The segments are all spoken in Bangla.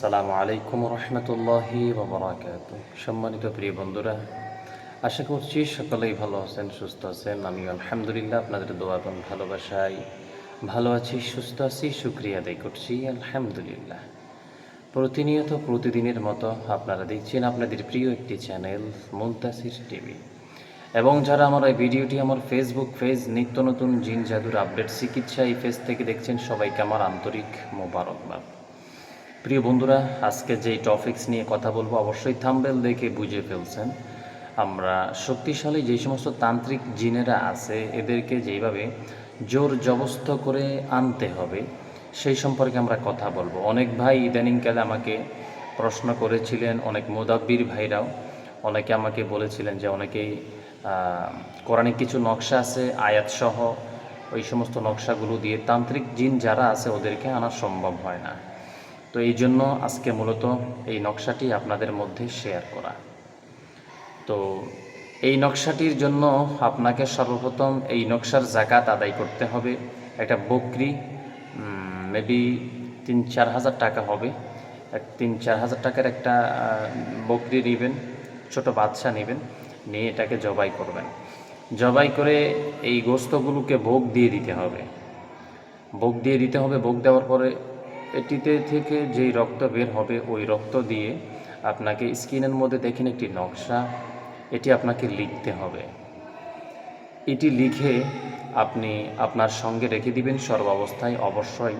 আসসালামু আলাইকুম রহমতুল্লাহি বাবরাকাত সম্মানিত প্রিয় বন্ধুরা, আশা করছি সকলেই ভালো আছেন, সুস্থ আছেন। আমি আলহামদুলিল্লাহ আপনাদের দোয়া এবং ভালোবাসায় ভালো আছি, সুস্থ আছি, শুক্রিয়া আদায় করছি, আলহামদুলিল্লাহ। প্রতিনিয়ত প্রতিদিনের মতো আপনারা দেখছেন আপনাদের প্রিয় একটি চ্যানেল, মুন্তাসির টিভি। এবং যারা আমার এই ভিডিওটি আমার ফেসবুক পেজ নিত্য নতুন জিন জাদুর আপডেট চিকিৎসা এই পেজ থেকে দেখছেন, সবাইকে আমার আন্তরিক মোবারকবাদ। প্রিয় বন্ধুরা, আজকে যে টপিক্স নিয়ে কথা বলব, অবশ্যই থাম্বেল দেখে বুঝে ফেলছেন। আমরা শক্তিশালী যে সমস্ত তান্ত্রিক জিনেরা আছে, এদেরকে যেইভাবে জোর জবস্ত করে আনতে হবে, সেই সম্পর্কে আমরা কথা বলব। অনেক ভাই ইদানিংকালে আমাকে প্রশ্ন করেছিলেন, অনেক মোদাব্বির ভাইরাও, অনেকে আমাকে বলেছিলেন যে অনেকেই কোরআনিক কিছু নকশা আছে, আয়াতসহ ওই সমস্ত নকশাগুলো দিয়ে তান্ত্রিক জিন যারা আছে, ওদেরকে আনা সম্ভব হয় না। তো এই জন্য আজকে মূলত এই নকশাটি আপনাদের মধ্যে শেয়ার করা। তো এই নকশাটির জন্য আপনাকে সর্বপ্রথম এই নকশার জাকাত আদায় করতে হবে। একটা বকরি মেবি তিন চার হাজার টাকা হবে। তিন চার হাজার টাকার একটা বকরি নেবেন, ছোট বাচ্চা নেবেন, নিয়ে এটাকে জবাই করবেন। জবাই করে এই গোস্তগুলোকে ভোগ দিয়ে দিতে হবে। ভোগ দিয়ে দিতে হবে, ভোগ দেওয়ার পরে এটিতে থেকে যেই রক্ত বের হবে, ওই রক্ত দিয়ে আপনাকে স্কিনের মধ্যে দেখেন একটি নকশা, এটি আপনাকে লিখতে হবে। এটি লিখে আপনি আপনার সঙ্গে রেখে দিবেন সর্বাবস্থায় অবশ্যই।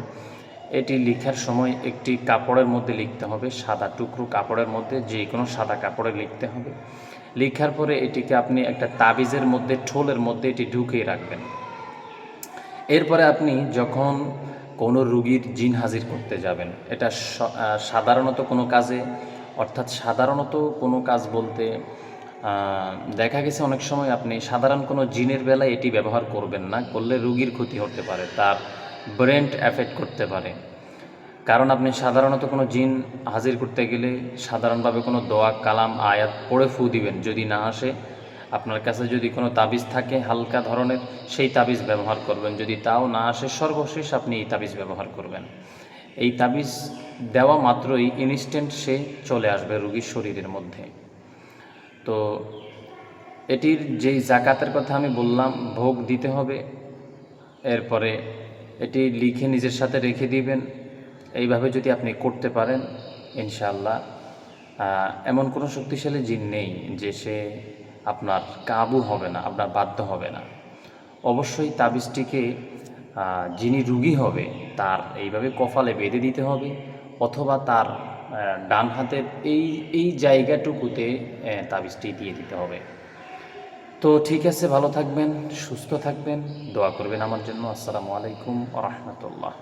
এটি লিখার সময় একটি কাপড়ের মধ্যে লিখতে হবে, সাদা টুকরো কাপড়ের মধ্যে যে কোনো সাদা কাপড়ে লিখতে হবে। লিখার পরে এটিকে আপনি একটা তাবিজের মধ্যে, ঠোলের মধ্যে এটি ঢুকিয়ে রাখবেন। এরপরে আপনি যখন কোনো রুগীর জিন হাজির করতে যাবেন। এটা সাধারণত কোনো কাজে, অর্থাৎ সাধারণত কোনো কাজ বলতে দেখা গেছে অনেক সময় আপনি সাধারণ কোনো জিনের বেলায় এটি ব্যবহার করবেন না, করলে রুগীর ক্ষতি হতে পারে, তার ব্রেন অ্যাফেক্ট করতে পারে। কারণ আপনি সাধারণত কোনো জিন হাজির করতে গেলে সাধারণভাবে কোনো দোয়া, কালাম, আয়াত পড়ে ফু দিবেন, যদি না আসে আপনার কাছে যদি কোনো তাবিজ থাকে হালকা ধরনের, সেই তাবিজ ব্যবহার করবেন। যদি তাও না আসে, সর্বশেষ আপনি এই তাবিজ ব্যবহার করবেন। এই তাবিজ দেওয়া মাত্রই ইনস্ট্যান্ট সে চলে আসবে রুগীর শরীরের মধ্যে। তো এটির যেই জাকাতের কথা আমি বললাম, ভোগ দিতে হবে। এরপরে এটি লিখে নিজের সাথে রেখে দিবেন। এইভাবে যদি আপনি করতে পারেন, ইনশাআল্লাহ এমন কোনো শক্তিশালী জিন নেই যে সে আপনার কাবু হবে না, আপনার বাধ্য হবে না। অবশ্যই তাবিজটিকে যিনি রুগী হবে, তার এইভাবে কপালে বেঁধে দিতে হবে অথবা তার ডান হাতের এই এই জায়গাটুকুতে তাবিজটি দিয়ে দিতে হবে। তো ঠিক আছে, ভালো থাকবেন, সুস্থ থাকবেন, দোয়া করবেন আমার জন্য। আসসালামু আলাইকুম রহমতুল্লাহ।